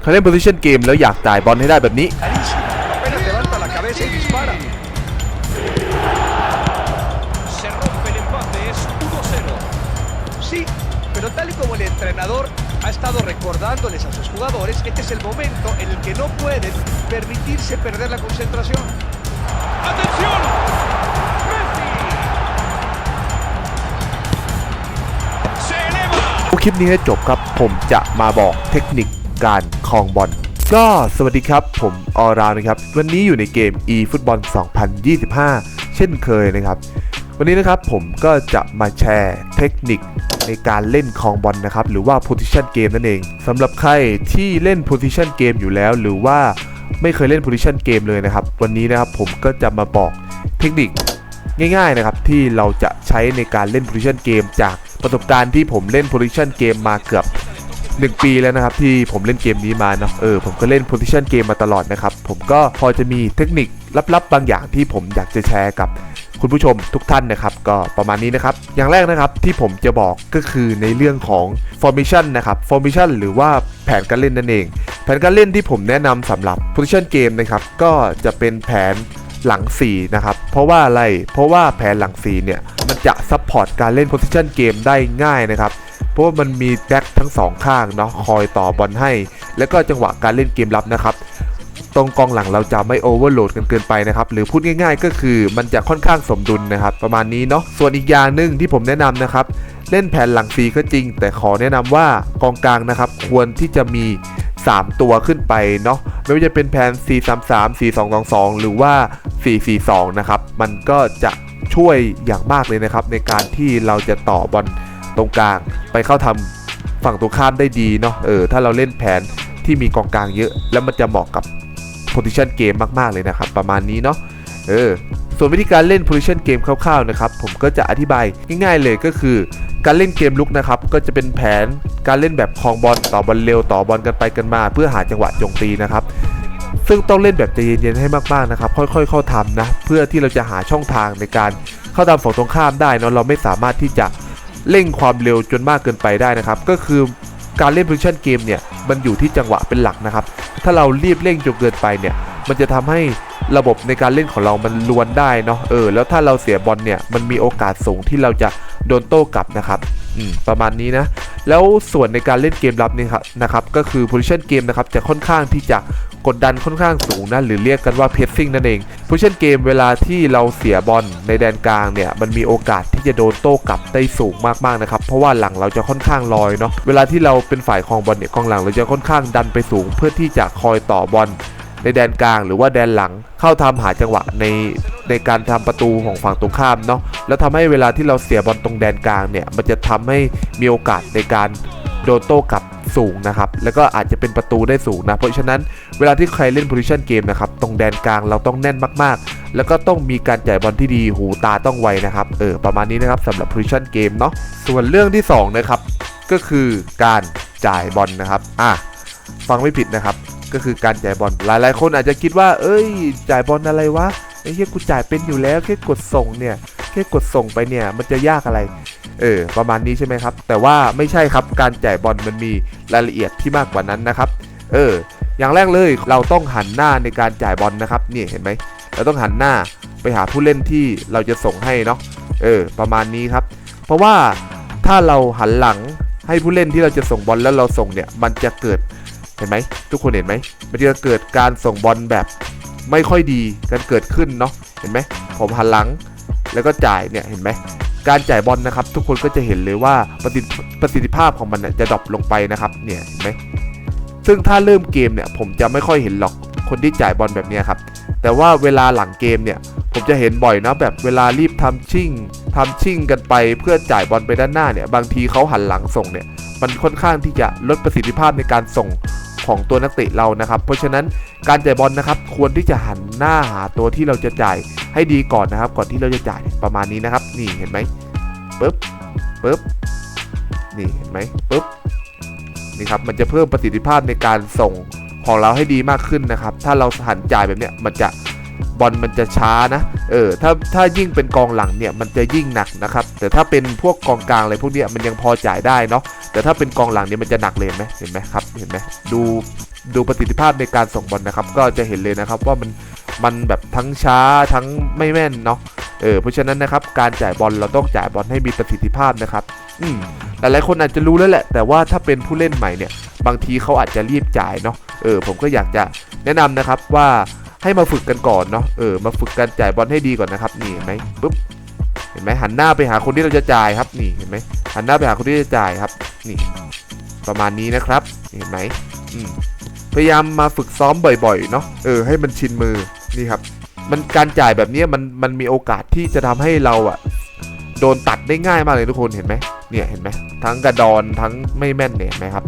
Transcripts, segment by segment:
เขาเล่น position game แล้วอยากจ่ายบอลให้ได้แบบนี้ Carísimo. Apenas levanta la cabeza y dispara. Se rompe el empate, es 1-0. Sí, pero tal y como el entrenador ha estado recordándoles a sus jugadores, este es el momento en el que no pueden permitirse perder la concentración. ¡Atención! ¡Messi! ¡Se eleva! คลิปนี้ให้จบครับ ผมจะมาบอกเทคนิค การคลองบอลก็สวัสดีครับ ผมออรานะครับ วันนี้อยู่ในเกม e ฟุตบอล2025 เช่นเคยนะครับ วันนี้นะครับผมก็จะมาแชร์เทคนิคในการเล่นคลองบอลนะครับ หรือว่า position game นั่นเองสำหรับใครที่เล่น position game อยู่แล้ว หรือว่าไม่เคยเล่น position game เลยนะครับ วันนี้นะครับผมก็จะมาบอกเทคนิคง่ายๆนะครับที่เราจะใช้ในการเล่น position game จากประสบการณ์ที่ผมเล่น position game มาเกือบ 1 ปีแล้วนะครับที่ผมเล่นเกมนี้มาเนาะเออผมก็เล่น position game มาตลอดนะครับ ผมก็พอจะมีเทคนิคลับๆบางอย่างที่ผมอยากจะแชร์กับคุณผู้ชมทุกท่านนะครับ ก็ประมาณนี้นะครับ อย่างแรกนะครับที่ผมจะบอกก็คือในเรื่องของ formation นะครับ formation หรือว่าแผนการเล่นนั่นเอง แผนการเล่นที่ผมแนะนำสำหรับ position game นะครับก็จะเป็นแผนหลัง4นะครับ เพราะว่าอะไร เพราะว่าแผนหลัง4เนี่ย มันจะซัพพอร์ตการเล่น position เกมได้ง่ายนะครับ ราะว่ามันมีแบ็คทั้ง2ข้างเนาะคอยต่อบอลให้ แล้วก็จังหวะการเล่นเกมรับนะครับตรงกองหลังเราจะไม่โอเวอร์โหลดกันเกินไปนะครับ หรือพูดง่ายๆ ก็คือมันจะค่อนข้างสมดุลนะครับ ประมาณนี้เนาะส่วนอีกอย่างหนึ่งที่ผมแนะนำนะครับ เล่นแผนหลัง4ก็จริง แต่ขอแนะนำว่ากองกลางนะครับ ควรที่จะมี 3 ตัวขึ้นไปเนาะไม่ว่าจะเป็นแผน 4 3 3 4 2 2 2 หรือว่า 4 4 2 นะครับ มันก็จะช่วยอย่างมากเลยนะครับ ในการที่เราจะต่อบอล ตรงกลาง ไปเข้าทำฝั่งตรงข้ามได้ดีเนาะเออถ้าเราเล่นแผนที่มีกองกลางเยอะ แล้วมันจะเหมาะกับ position game มากๆเลยนะครับ ประมาณนี้เนาะเออส่วนวิธีการเล่น position game คร่าวๆนะครับผมก็จะอธิบายง่ายๆเลยก็คือ การเล่นเกมลุกนะครับก็จะเป็นแผนการเล่นแบบคลองบอลต่อบอลเร็วต่อบอลกันไปกันมา เพื่อหาจังหวะจมตีนะครับซึ่งต้องเล่นแบบใจเย็นๆให้มากๆนะครับ ค่อยๆ เข้าทำนะ เพื่อที่เราจะหาช่องทางในการเข้าทำฝั่งตรงข้ามได้เนอะเราไม่สามารถที่จะ เร่งความเร็วจนมากเกินไปได้นะครับ ก็คือการเล่น position game เนี่ยมันอยู่ที่จังหวะเป็นหลักนะครับ ถ้าเรารีบเร่งจนเกินไปเนี่ยมันจะทำให้ระบบในการเล่นของเรามันลวนได้เนาะเออแล้วถ้าเราเสียบอลเนี่ยมันมีโอกาสสูงที่เราจะโดนโต้กลับนะครับอืมประมาณนี้นะ แล้วส่วนในการเล่นเกมรับนี่ครับนะครับ ก็คือ position game นะครับจะค่อนข้างที่จะ กดดันค่อนข้างสูงนะหรือเรียกกันว่า pressing นั่นเอง position game เวลาที่เราเสียบอลในแดนกลางเนี่ยมันมีโอกาสที่จะโดนโต้กลับได้สูงมากๆนะครับเพราะว่าหลังเราจะค่อนข้างลอยเนาะเวลาที่เราเป็นฝ่ายครองบอลเนี่ยกองหลังเราจะค่อนข้างดันไปสูง เพื่อที่จะคอยต่อบอลในแดนกลางหรือว่าแดนหลังเข้าทำหาจังหวะในในการทำประตูของฝั่งตรงข้ามเนาะแล้วทำให้เวลาที่เราเสียบอลตรงแดนกลางเนี่ยมันจะทำให้มีโอกาสในการโดนโต้กลับ สูงนะครับ แล้วก็อาจจะเป็นประตูได้สูงนะ เพราะฉะนั้นเวลาที่ใครเล่น position game นะครับ ตรงแดนกลางเราต้องแน่นมากๆ แล้วก็ต้องมีการจ่ายบอลที่ดีหูตาต้องไวนะครับ เออ ประมาณนี้นะครับสำหรับ position game เนาะ ส่วนเรื่องที่สองนะครับ ก็คือการจ่ายบอลนะครับ อะ ฟังไม่ผิดนะครับ ก็คือการจ่ายบอล หลายๆ คนอาจจะคิดว่า เอ้ย จ่ายบอลอะไรวะ ไอ้เหี้ยกูจ่ายเป็นอยู่แล้วแค่กดส่งเนี่ย แค่กดส่งไปเนี่ยมันจะยากอะไร เออ ประมาณนี้ใช่ไหมครับ แต่ว่าไม่ใช่ครับการจ่ายบอลมันมีรายละเอียดที่มากกว่านั้นนะครับ เออ อย่างแรกเลยเราต้องหันหน้าในการจ่ายบอลนะครับนี่เห็นไหมเราต้องหันหน้าไปหาผู้เล่นที่เราจะส่งให้เนาะเออ ประมาณนี้ครับ เพราะว่าถ้าเราหันหลังให้ผู้เล่นที่เราจะส่งบอลแล้วเราส่งเนี่ย มันจะเกิดเห็นไหมทุกคนเห็นไหมมันจะเกิดการส่งบอลแบบไม่ค่อยดีกันเกิดขึ้นเนาะเห็นไหมผมหันหลัง แล้วก็จ่ายเนี่ยเห็นไหมการจ่ายบอลนะครับ ทุกคนก็จะเห็นเลยว่าประสิทธิประสิทธิภาพของมันเนี่ยจะดรอปลงไปนะครับเนี่ยเห็นไหมซึ่งถ้าเริ่มเกมเนี่ยผมจะไม่ค่อยเห็นหรอกคนที่จ่ายบอลแบบนี้ครับแต่ว่าเวลาหลังเกมเนี่ยผมจะเห็นบ่อยนะแบบเวลารีบทำชิ่งทำชิ่งกันไปเพื่อจ่ายบอลไปด้านหน้าเนี่ยบางทีเขาหันหลังส่งเนี่ยมันค่อนข้างที่จะลดประสิทธิภาพในการส่ง ของตัวนักเตะเรานะครับ เพราะฉะนั้นการจ่ายบอลนะครับควรที่จะหันหน้าหาตัวที่เราจะจ่ายให้ดีก่อนนะครับ ก่อนที่เราจะจ่ายประมาณนี้นะครับ นี่เห็นไหมปึ๊บปึ๊บนี่เห็นไหมปึ๊บนี่ครับมันจะเพิ่มประสิทธิภาพในการส่งของเราให้ดีมากขึ้นนะครับ ถ้าเราหันจ่ายแบบเนี้ยมันจะ บอลมันจะช้านะเออถ้าถ้ายิ่งเป็นกองหลังเนี่ยมันจะยิ่งหนักนะครับแต่ถ้าเป็นพวกกองกลางอะไรพวกเนี้ยมันยังพอจ่ายได้เนาะแต่ถ้าเป็นกองหลังเนี่ยมันจะหนักเลยไหมเห็นไหมครับเห็นไหมดูดูประสิทธิภาพในการส่งบอลนะครับ ก็จะเห็นเลยนะครับว่ามันมันแบบทั้งช้าทั้งไม่แม่นเนาะเออเพราะฉะนั้นนะครับการจ่ายบอลเราต้องจ่ายบอลให้มีประสิทธิภาพนะครับอืมหลายๆคนอาจจะรู้แล้วแหละ แต่ว่าถ้าเป็นผู้เล่นใหม่เนี่ย บางทีเขาอาจจะรีบจ่ายเนาะเออผมก็อยากจะแนะนำนะครับว่า ให้มาฝึกกันก่อนเนาะเออมาฝึกการจ่ายบอลให้ดีก่อนนะครับนี่เห็นไหมปุ๊บเห็นไหมหันหน้าไปหาคนที่เราจะจ่ายครับนี่เห็นไหมหันหน้าไปหาคนที่จะจ่ายครับนี่ประมาณนี้นะครับเห็นไหมอืมพยายามมาฝึกซ้อมบ่อยๆเนาะเออให้มันชินมือนี่ครับ มันการจ่ายแบบนี้มันมันมีโอกาสที่จะทำให้เราอะโดนตัดได้ง่ายมากเลยทุกคนเห็นไหมเนี่ยเห็นไหมทั้งกระดอนทั้งไม่แม่นเนี่ยไหมครับ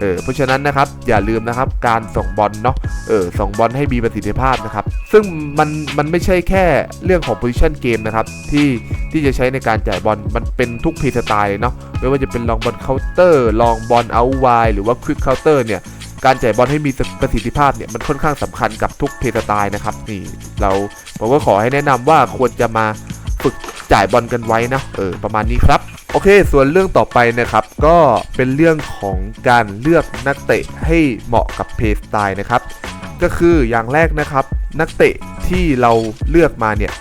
เออเพราะฉะนั้นนะครับอย่าลืมนะครับการส่งบอลเนาะเออส่งบอลให้มีประสิทธิภาพนะครับ ซึ่งมันมันไม่ใช่แค่เรื่องของ position game นะครับที่ที่จะใช้ในการจ่ายบอลมันเป็นทุกเพย์สไตล์เนาะไม่ว่าจะเป็นลองบอลเคาน์เตอร์ลองบอลเอาไวหรือว่าควิกเคาน์เตอร์เนี่ยการจ่ายบอลให้มีประสิทธิภาพเนี่ยมันค่อนข้างสำคัญกับทุกเพย์สไตล์นะครับนี่เราผมก็ขอให้แนะนำว่าควรจะมาฝึกจ่ายบอลกันไว้นะเออประมาณนี้ครับ โอเค ส่วนเรื่องต่อไปนะครับก็เป็นเรื่องของการเลือกนักเตะให้เหมาะกับเพย์สไตล์นะครับ ก็คืออย่างแรกนะครับ นักเตะที่เราเลือกมาเนี่ย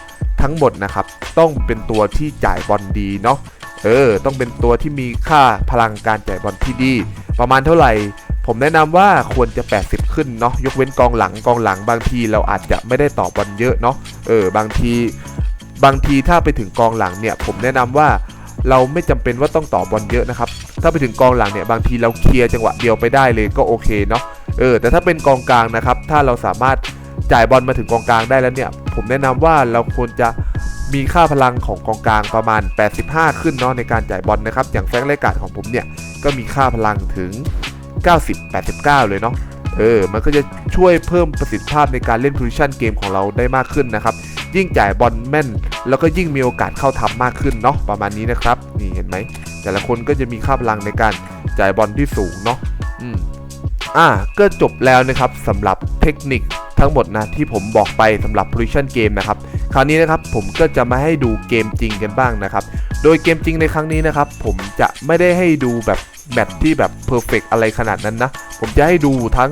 ทั้งหมดนะครับ ต้องเป็นตัวที่จ่ายบอลดีเนาะเออ ต้องเป็นตัวที่มีค่าพลังการจ่ายบอลที่ดี ประมาณเท่าไหร่ ผมแนะนำว่าควรจะ 80 ขึ้นเนาะยกเว้นกองหลังกองหลังบางทีเราอาจจะไม่ได้ต่อบอลเยอะเนาะเออบางที บางทีถ้าไปถึงกองหลังเนี่ย ผมแนะนำว่า เราไม่จำเป็นว่าต้องต่อบอลเยอะนะครับ ถ้าไปถึงกองหลังเนี่ยบางทีเราเคลียร์จังหวะเดียวไปได้เลยก็โอเคเนาะ เออ แต่ถ้าเป็นกองกลางนะครับ ถ้าเราสามารถจ่ายบอลมาถึงกองกลางได้แล้วเนี่ย ผมแนะนำว่าเราควรจะมีค่าพลังของกองกลางประมาณ 85 ขึ้นเนาะในการจ่ายบอลนะครับ อย่างแฟงค์เลกาดของผมเนี่ยก็มีค่าพลังถึง 90 89 เลยเนาะ เออ มันก็จะช่วยเพิ่มประสิทธิภาพในการเล่น position เกมของเราได้มากขึ้นนะครับ ยิ่งจ่ายบอลแม่น แล้วก็ยิ่งมีโอกาสเข้าทำมากขึ้นเนาะประมาณนี้นะครับ นี่เห็นไหม แต่ละคนก็จะมีค่าพลังในการจ่ายบอลที่สูงเนาะอืมอะก็จบแล้วนะครับสำหรับเทคนิคทั้งหมดนะที่ผมบอกไปสำหรับ position เกมนะครับ คราวนี้นะครับผมก็จะมาให้ดูเกมจริงกันบ้างนะครับ โดยเกมจริงในครั้งนี้นะครับ ผมจะไม่ได้ให้ดูแบบแมตช์ที่แบบเพอร์เฟกอะไรขนาดนั้นนะ ผมจะให้ดูทั้ง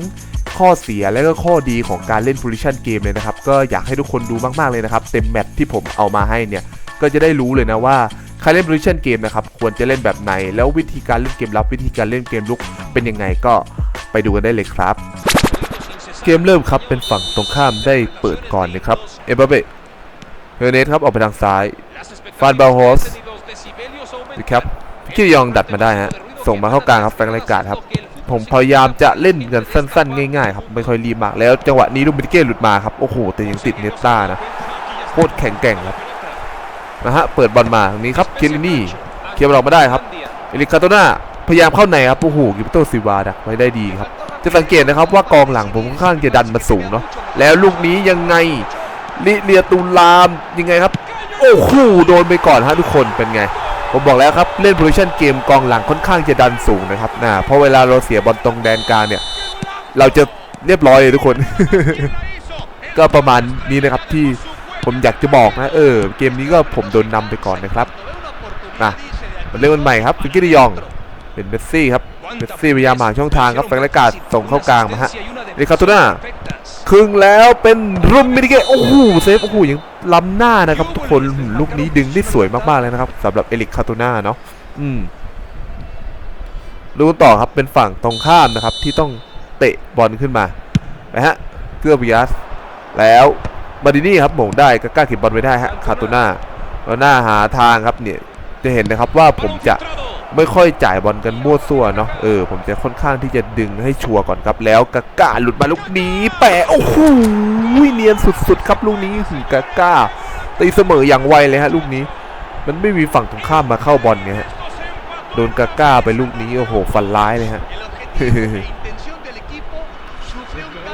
ข้อเสียและก็ข้อดีของการเล่น position เกมเลยนะครับ ก็อยากให้ทุกคนดูมากๆเลยนะครับ เต็มแมตช์ที่ผมเอามาให้เนี่ย ก็จะได้รู้เลยนะว่าใครเล่น position เกมนะครับ ควรจะเล่นแบบไหน แล้ววิธีการเล่นเกมรับวิธีการเล่นเกมลุกเป็นยังไงก็ไปดูกันได้เลยครับ เกมเริ่มครับเป็นฝั่งตรงข้ามได้เปิดก่อนนะครับเอ็มบัปเป้เฮอเนสครับออกไปทางซ้าย Fan Bauhaus. Bauhaus ครับพิกิยองดัดมาได้ฮะส่งมาเข้ากลางครับแฟรงไรกาดครับ ผมพยายามจะเล่นกันสั้นๆ ง่ายๆครับไม่ค่อยรีบมากแล้วจังหวะนี้ลูมินิเก้หลุดมาครับโอ้โหแต่ยังติดเนสต้านะโคตรแข็งแกร่งครับนะฮะเปิดบอลมาทางนี้ครับเคลินี่เคลียร์บอลออกมาได้ครับเอลิคาโตนาพยายามเข้าในครับโอ้โหกิปโตซิวาดักไว้ได้ดีครับจะสังเกตนะครับว่ากองหลังผมค่อนข้างจะดันมาสูงเนาะแล้วลูกนี้ยังไงลิเลียตูลามยังไงครับ โอ้โหโดนไปก่อนฮะทุกคนเป็นไง ผมบอกแล้วครับเล่นโพซิชันเกมกองหลังค่อนข้างจะดันสูงนะครับนะเพราะเวลาเราเสียบอลตรงแดนกลางเนี่ย เราจะเรียบร้อยเลยทุกคน ก็ประมาณนี้นะครับที่ผมอยากจะบอกนะ เออ เกมนี้ก็ผมโดนนำไปก่อนนะครับนะมาเล่นกันใหม่ครับฟิกกี้ดิยองเป็นเมสซี่ครับเมสซี่พยายามหาช่องทางครับแฟงและกาดส่งเข้ากลางมาฮะเดคาตูน่า ครึ่งแล้วเป็นรุมมินิเกะโอ้โหเซฟโอ้โหยังล้ำหน้านะครับ ทุกคนลูกนี้ดึงได้สวยมากๆเลยนะครับสำหรับเอลิกคาตูน่าเนาะอืมดูต่อครับเป็นฝั่งตรงข้ามนะครับ ที่ต้องเตะบอลขึ้นมาไปฮะเกือบิยัสแล้วมาดินี่ครับหม่งได้ก็กล้าเก็บบอลไว้ได้ฮะคาตูน่าแล้วหน้าหาทางครับเนี่ยจะเห็นนะครับว่าผมจะ ไม่ค่อยจ่ายบอลกันมั่วซั่วเนาะเออผมจะค่อนข้างที่จะดึงให้ชัวร์ก่อนครับแล้วกาก้าหลุดมาลูกนี้แปะโอ้โหเนียนสุดๆ ครับลูกนี้หืกาก้าตีเสมออย่างไวเลยฮะลูกนี้ มันไม่มีฝั่งตรงข้ามมาเข้าบอลไงฮะโดนกาก้าไปลูกนี้โอ้โหฟันร้ายเลยฮะ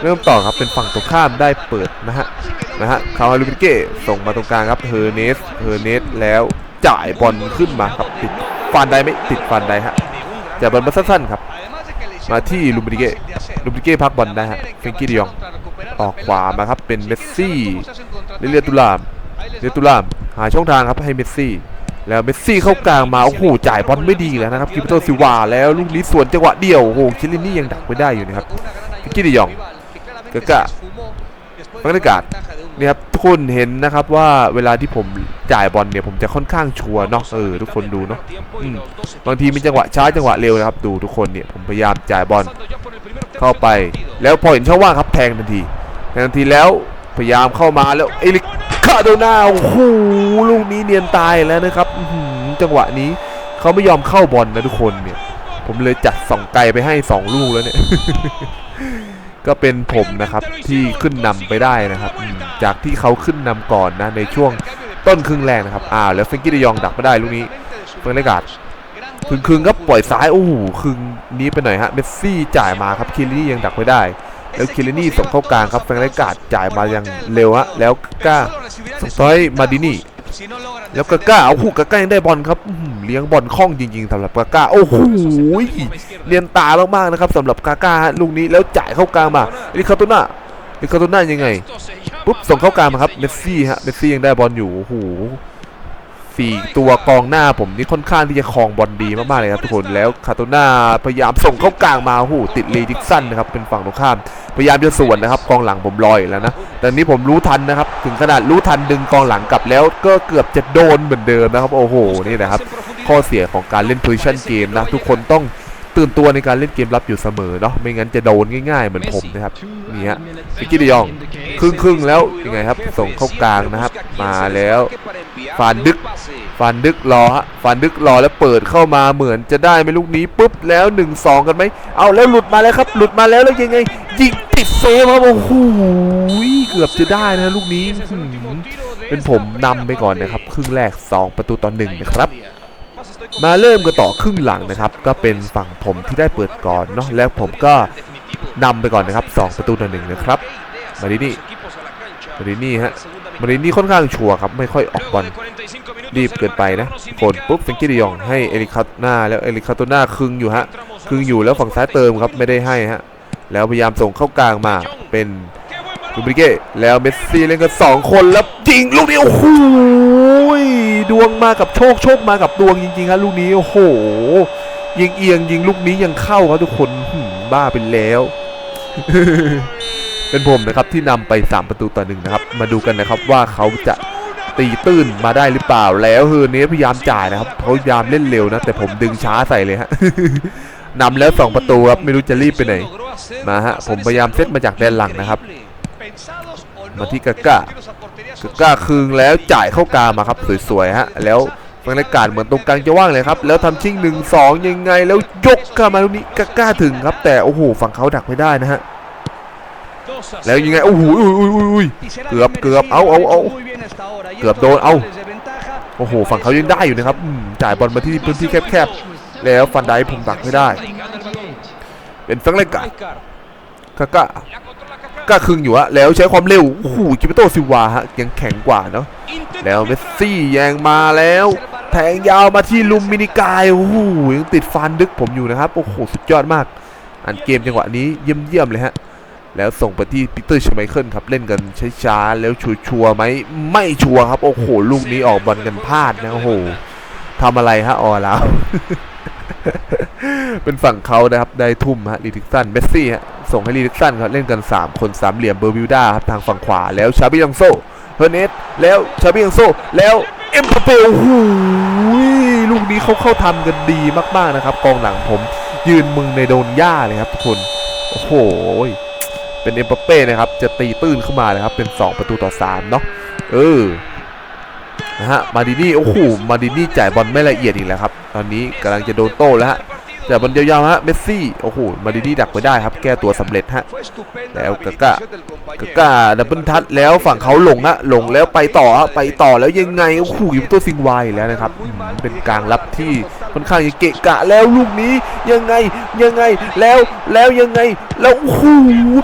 เริ่มต่อครับเป็นฝั่งตรงข้ามได้เปิดนะฮะนะฮะคาวาลูบิเก้ส่งมาตรงกลางครับเฮอร์เนสเฮอร์เนสแล้วจ่ายบอลขึ้นมาครับติด ฟันได้ไหมติดฟันได้ฮะจ่ายบอลมาสั้นๆครับ มาที่ลูมินิเก้ลูมินิเก้พักบอลได้ฮะเฟรนกี้ดิยองออกขวามาครับเป็นเมสซี่เรียตุลามเรียตุลาม หาช่องทางครับให้เมสซี่แล้วเมสซี่เข้ากลางมาโอ้โหจ่ายบอลไม่ดีอีกแล้วนะครับคิปโตซิวาแล้วลูกนี้สวนจังหวะเดียวโอ้โหชิลินี่ยังดักไว้ได้อยู่นะครับฟิกี้ดิยอง Kaká บรรยากาศเนี่ยครับทุก คนเห็นนะครับว่าเวลาที่ผมจ่ายบอลเนี่ยผมจะค่อนข้างชัวร์เนาะเออทุกคนดูเนาะอืมบางทีมีจังหวะช้าจังหวะเร็วนะครับ ดูทุกคนเนี่ยผมพยายามจ่ายบอลเข้าไป แล้วพอเห็นช่องว่างครับแทงทันทีแทงทันทีแล้วพยายามเข้ามาแล้วเอลิกคาโดนาโอ้โหลูกนี้เนียนตายแล้วนะครับอื้อหือจังหวะนี้เขาไม่ยอมเข้าบอลนะทุกคนเนี่ย ผมเลยจัดสองไกลไปให้สองลูกแล้วเนี่ยก็เป็นผมนะครับที่ขึ้นนำไปได้นะครับอืม จากที่เขาขึ้นนำก่อนนะในช่วงต้นครึ่งแรกนะครับอ่าแล้วเฟรงกี้ de ยองดักไม่ได้ลูกนี้เฟิร์นเลกาดคึงคึงก็ปล่อยซ้ายโอ้โหคึงนี้ไปหน่อยฮะเมสซี่จ่ายมาครับคิรินี่ยังดักไม่ได้ แล้วคิรินี่ส่งเข้ากลางครับเฟรงเลกาดจ่ายมายังเร็วฮะแล้วกล้าส่งซ้ายมาดินี่แล้วกาก้าเอาหูกาก้ายังได้บอลครับอื้อหือเลี้ยงบอลคล่องจริงๆสำหรับกาก้าโอ้โหเนียนตามากๆนะครับสำหรับกาก้าฮะลูกนี้แล้วจ่ายเข้ากลางมาลิคาโตน่าลิคาโตน่ายังไง ปุ๊บส่งเข้ากลางมาครับเมสซี่ฮะเมสซี่ยังได้บอลอยู่โอ้โหสี่ตัวกองหน้าผมนี่ค่อนข้างที่จะครองบอลดีมากๆเลยครับทุกคนแล้วคาโตนาพยายามส่งเข้ากลางมาโอ้โหติดเลดิกสันนะครับเป็นฝั่งตรงข้ามพยายามจะสวนนะครับกองหลังผมลอยแล้วนะแต่นี้ผมรู้ทันนะครับถึงขนาดรู้ทันดึงกองหลังกลับแล้วก็เกือบจะโดนเหมือนเดิมนะครับโอ้โหนี่นะครับข้อเสียของการเล่น position เกมนะทุกคนต้อง ตื่นตัวในการเล่นเกมรับอยู่เสมอเนาะไม่งั้นจะโดนง่ายๆเหมือนผมนะครับนี่ฮะฟิกกี้ de Jong ครึ่งครึ่งๆแล้วยังไงครับ ส่งเข้ากลางนะครับ มาแล้วฟานดึกฟันดึกรอฮะฟันดึกรอแล้วเปิดเข้ามาเหมือนจะได้ไหมลูกนี้ปุ๊บแล้ว1นสองกันไหมเอาแล้วหลุดมาแล้วครับ หลุดมาแล้วแล้วยังไงยิงติดเซฟครับโอ้โหเกือบจะได้นะลูกนี้เป็นผมนำไปก่อนนะครับ ครึ่งแรก 2 ประตูต่อหนึ่งนะครับ มาเริ่มกันต่อครึ่งหลังนะครับ ก็เป็นฝั่งผมที่ได้เปิดก่อนเนาะแล้วผมก็นำไปก่อนนะครับ 2 ประตูต่อหนึ่งนะครับ มาดินี่มาดินี่ฮะมารินี่ค่อนข้างชัวร์ครับ ไม่ค่อยออกบอลรีบเกินไปนะกดปุ๊บเฟงกี้ดิยองให้เอริคาตนาแล้วเอริคาตนาคึงอยู่ฮะคึงอยู่แล้วฝั่งซ้ายเติมครับไม่ได้ให้ฮะแล้วพยายามส่งเข้ากลางมาเป็นลูบิเก้แล้วเมสซี่เล่นกัน2คนแล้วยิงลูกนี้โอ้โห ดวงมากับโชคโชคมากับดวงจริงๆครับลูกนี้โอ้โหยิงเอียงยิงลูกนี้ยังเข้าครับทุกคนบ้าไปแล้ว เป็นผมนะครับที่นำไป 3 ประตูต่อหนึ่งนะครับ มาดูกันนะครับว่าเขาจะตีตื้นมาได้หรือเปล่าแล้วเฮอร์เนสพยายามจ่ายนะครับเขาพยายามเล่นเร็วนะ แต่ผมดึงช้าใส่เลยฮะนำแล้ว 2 ประตูครับไม่รู้จะรีบไปไหนมาฮะผมพยายามเซตมาจากแดนหลังนะครับ มาที่กาก้ากาก้าคืงแล้วจ่ายเข้ากามาครับสวยๆฮะแล้วบรรยากาศเหมือนตรงกลางจะว่างเลยครับ แล้วทำชิงหนึ่งสองยังไง แล้วยกเข้ามาตรงนี้กาก้าถึงครับ แต่โอ้โหฝั่งเขาดักไม่ได้นะฮะแล้วยังไงโอ้โหอุ้ยอุ้ยอุ้ยเกือบเกือบเอาเอาเอาเกือบโดนเอาโอ้โหฝั่งเขายังได้อยู่นะครับจ่ายบอลมาที่พื้นที่แคบๆแล้วฟันไดผมดักไม่ได้ เป็นฟังเลกากาก้า กาคึงอยู่ฮะแล้วใช้ความเร็วโอ้โหกิปโตซิวาฮะยังแข็งกว่าเนาะแล้วเมสซี่แยงมาแล้ว แทงยาวมาที่ลุมมินิกายโอ้โหยังติดฟันดึกผมอยู่นะครับโอ้โหสุดยอดมาก อันเกมจังหวะนี้เยี่ยมๆเลยฮะแล้วส่งไปที่ปีเตอร์ชไมเคิลครับเล่นกันช้าๆแล้วชัวร์ไหมไม่ชัวร์ครับโอ้โหลูกนี้ออกบอลกันพลาดนะโอ้โหทำอะไรฮะออแล้ว เป็นฝั่งเขานะครับ ได้ทุ่มฮะลีดิกสันเมสซี่ฮะ ส่งให้ลีดิกสันครับเล่นกัน 3 คนสามเหลี่ยมเบอร์บิวด้าครับทางฝั่งขวาแล้วชาบิยังโซเฮเนสแล้วชาบิยังโซแล้วเอ็มบัปเป้โอ้โหลูกนี้เขาเข้าทำกันดีมากๆนะครับ กองหลังผมยืนมึงในโดนหญ้าเลยครับทุกคน โอ้โห เป็นเอ็มบัปเป้นะครับ จะตีตื้นเข้ามานะครับ เป็น 2 ประตูต่อ3เนาะเออนะฮะมาดินี่โอ้โหมาดินี่จ่ายบอลไม่ละเอียดอีกแล้วครับ ตอนนี้กำลังจะโดนโต้แล้วฮะจ่ายบอลยาวๆฮะเมสซี่โอ้โหมาดินี่ดักไว้ได้ครับ แก้ตัวสำเร็จฮะแล้วกากากากาดับเบิลทัชแล้วฝั่งเขาหลงฮะหลงแล้วไปต่อฮะไปต่อแล้วยังไงโอ้โหยู่ตัวซิงไวแล้วนะครับเป็นกลางรับที่ค่อนข้างจะเกะกะแล้วลูกนี้ยังไงยังไงแล้วแล้วยังไงแล้วโอ้โห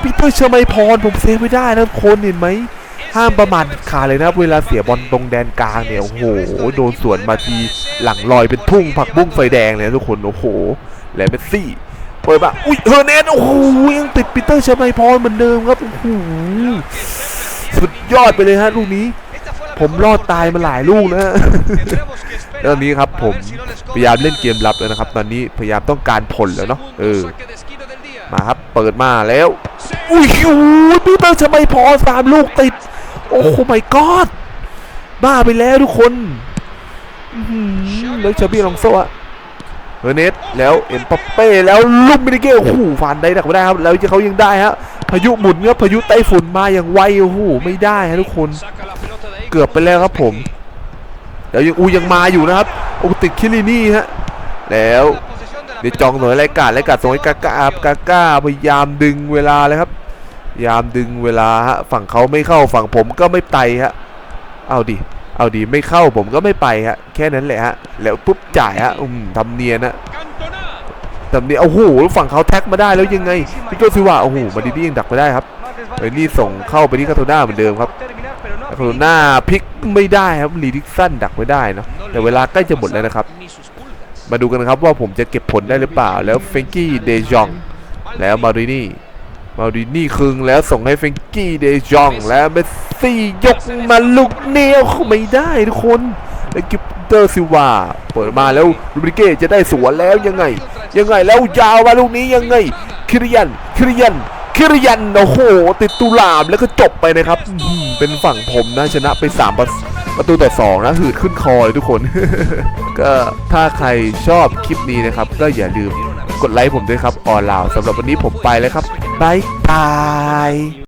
ปีเตอร์เชอร์ไมพรผมเซฟไม่ได้นะคนเห็นไหม ห้ามประมาทขาดเลยนะครับ เวลาเสียบอลตรงแดนกลางเนี่ย โอ้โห โดนสวนมาทีหลังลอยเป็นทุ่งผักบุ้งไฟแดงเลยนะทุกคน โอ้โห แล้วเมสซี่เปิดมาอุ้ยเฮอร์เนสโอ้โหยังติดปีเตอร์ชไมพรเหมือนเดิมครับ โอ้โห สุดยอดไปเลยฮะลูกนี้ ผมรอดตายมาหลายลูกนะตอนนี้ครับผมพยายามเล่นเกมรับแล้วนะครับ ตอนนี้พยายามต้องการผลแล้วเนาะ เออ มาครับ เปิดมาแล้ว อุ้ยโอ้ยพี่เบิร์ทำไมพอสามลูกติด โอ้โหไม่กอดบ้าไปแล้วทุกคนอื้อหือแล้วเชอร์บี้ลองโซ่อะเฮอร์เนสแล้วเอ็มปัปเป้แล้วลุมมินิเก้โอ้โหฟันได้ดักไม่ได้ครับ แล้วเขายังได้ฮะพายุหมุนครับพายุไต้ฝุ่นมาอย่างไวโอ้โหไม่ได้ฮะทุกคน Saca la pelota de ahí. เกือบไปแล้วครับผม แล้วยังอูยังมาอยู่นะครับโอ้ติดคิรินี่ฮะแล้ว La posesión de la เดี๋ยวจองหน่วยรายการรายการส่งให้กาก้าครับกาก้าพยายามดึงเวลาเลยครับพ ยามดึงเวลาฮะฝั่งเขาไม่เข้าฝั่งผมก็ไม่ไปฮะเอาดิเอาดิไม่เข้าผมก็ไม่ไปฮะแค่นั้นแหละฮะแล้วปุ๊บจ่ายฮะอืมทำเนียนะทำเนียนโอ้โหฝั่งเขาแท็กมาได้แล้วยังไงพิโตซิว่าโอ้โหมาดีนี่ยังดักไม่ได้ครับเอ้ยนี่ส่งเข้าไปที่คาโตน่าเหมือนเดิมครับคาโตน่าพลิกไม่ได้ครับลีดิกสันดักไม่ได้นะแต่เวลาใกล้จะหมดแล้วนะครับ มาดูกันนะครับว่าผมจะเก็บผลได้หรือเปล่าแล้วเฟงกี้เดจองแล้วมารินี่ มารินี่คึงแล้วส่งให้เฟรงกี้เดจองแล้วเมสซี่ยกมาลูกเนียวเข้าไม่ได้ทุกคนแล้วกิปเตอร์ซิลวาเปิดมาแล้วลูบริเก้จะได้สวนแล้วยังไง ยังไงแล้วยาวมาลูกนี้ยังไงคิริยันคิริยันคิริยันโอ้โห ติดตุลามแล้วก็จบไปนะครับอื้อหือเป็นฝั่งผมนะชนะไป3ประประตูต่อ2นะหืดขึ้นคอเลยทุกคน ก็ถ้าใครชอบคลิปนี้นะครับ ก็อย่าลืม กดไลค์ผมด้วยครับออนลาวสำหรับวันนี้ผมไปแล้วครับบายบาย